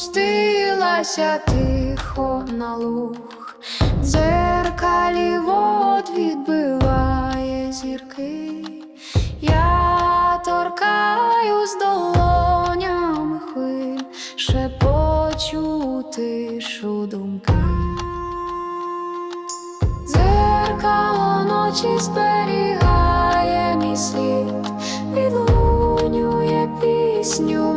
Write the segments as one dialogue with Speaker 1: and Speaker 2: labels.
Speaker 1: спустилася тихо на луг, дзеркалі вод відбиває зірки, я торкаю з долонями хвиль, шепочу тишу думки. Дзеркало ночі зберігає мій слід, відлунює пісню.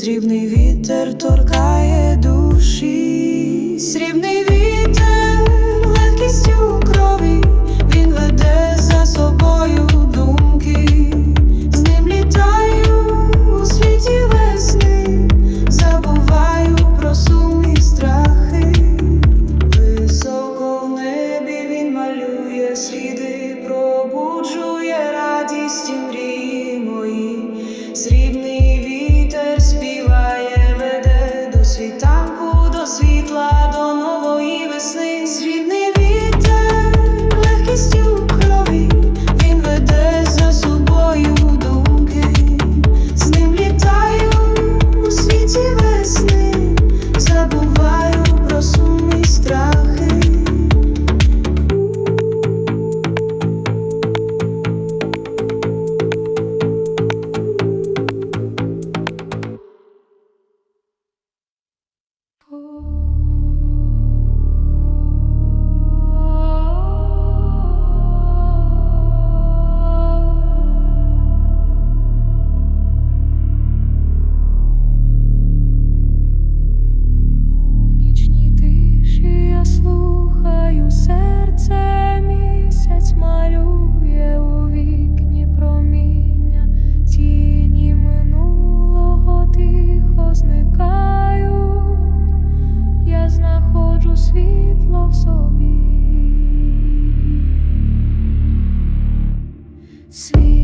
Speaker 2: Срібний вітер торкає душі, срібний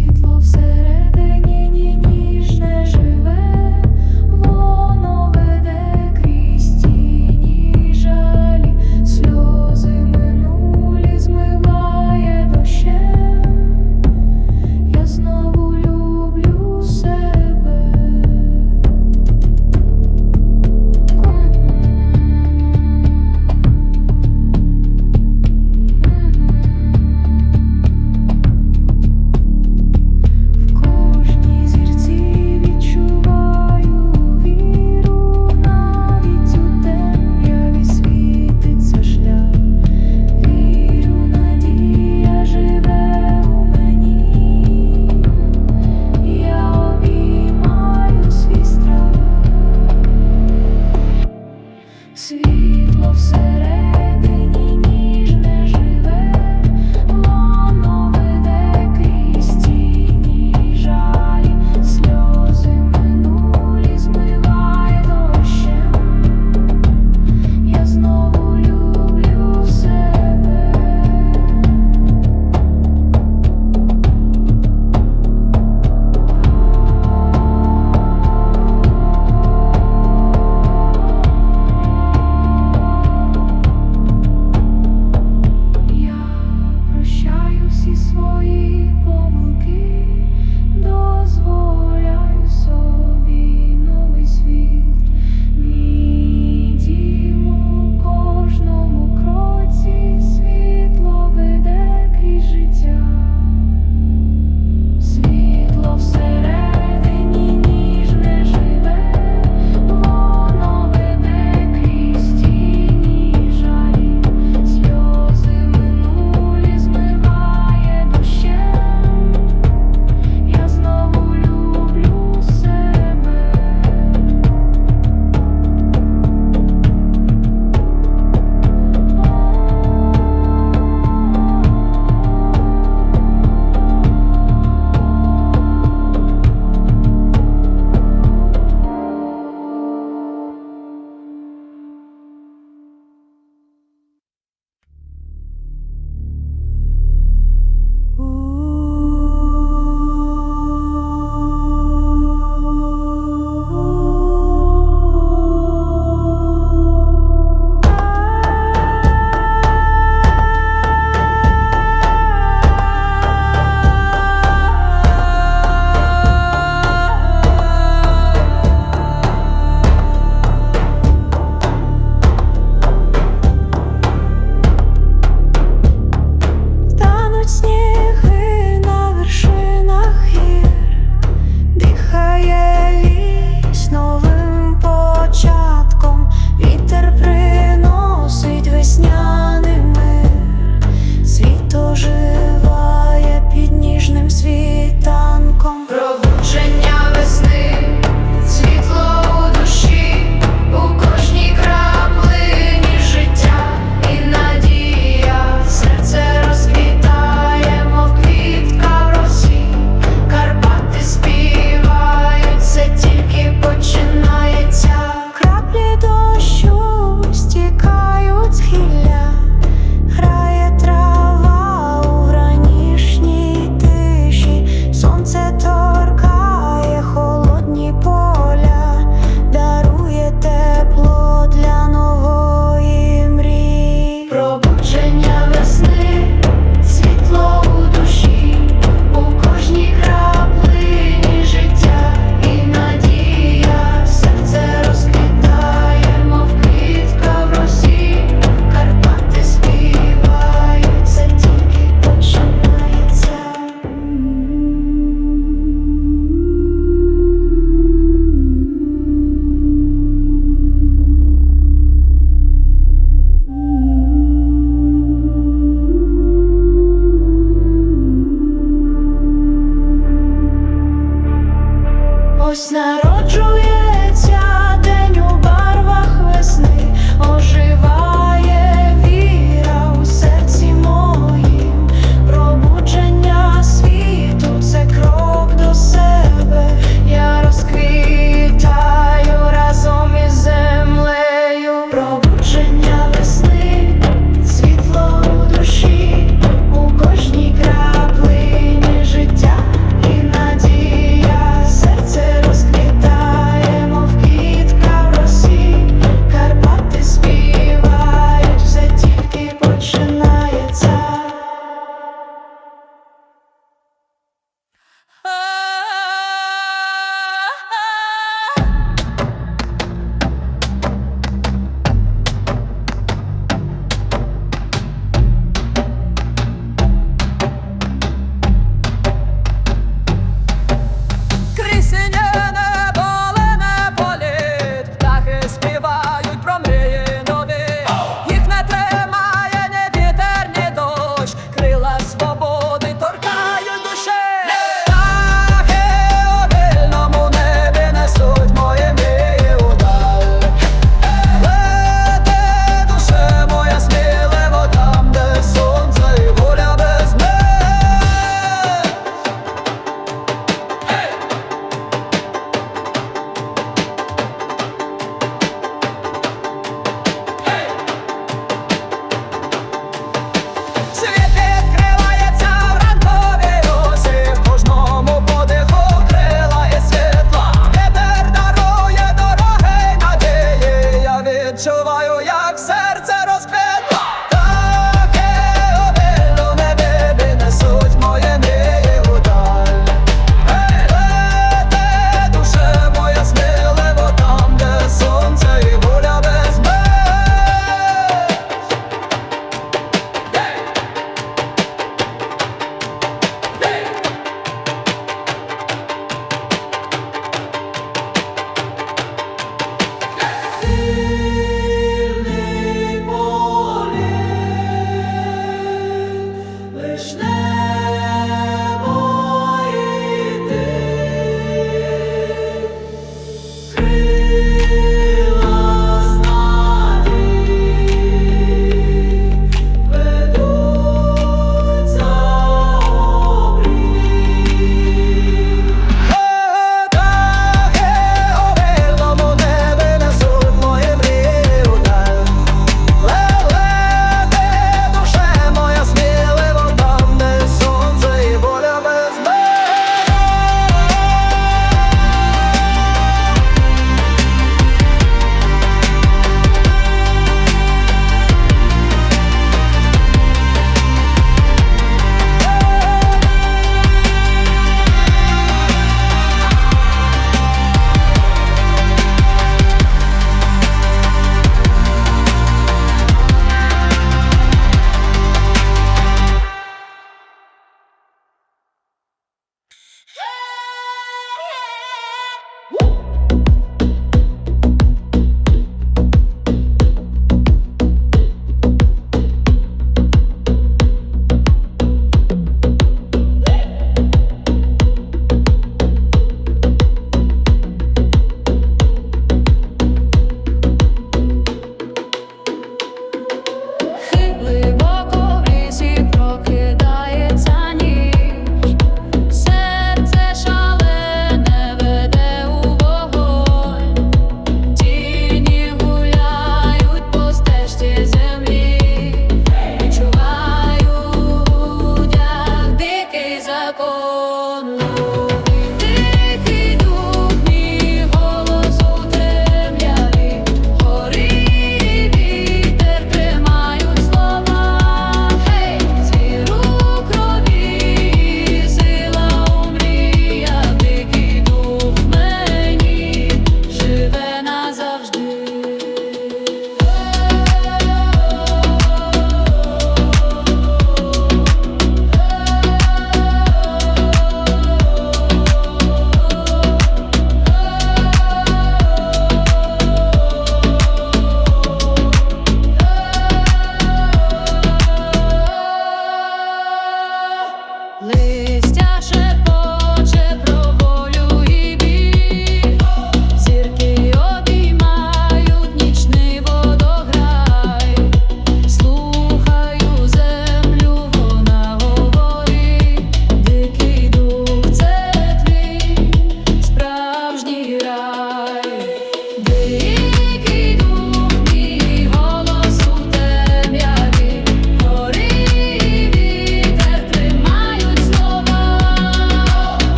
Speaker 2: світло всередині ніжне живе.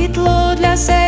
Speaker 2: Світло для серця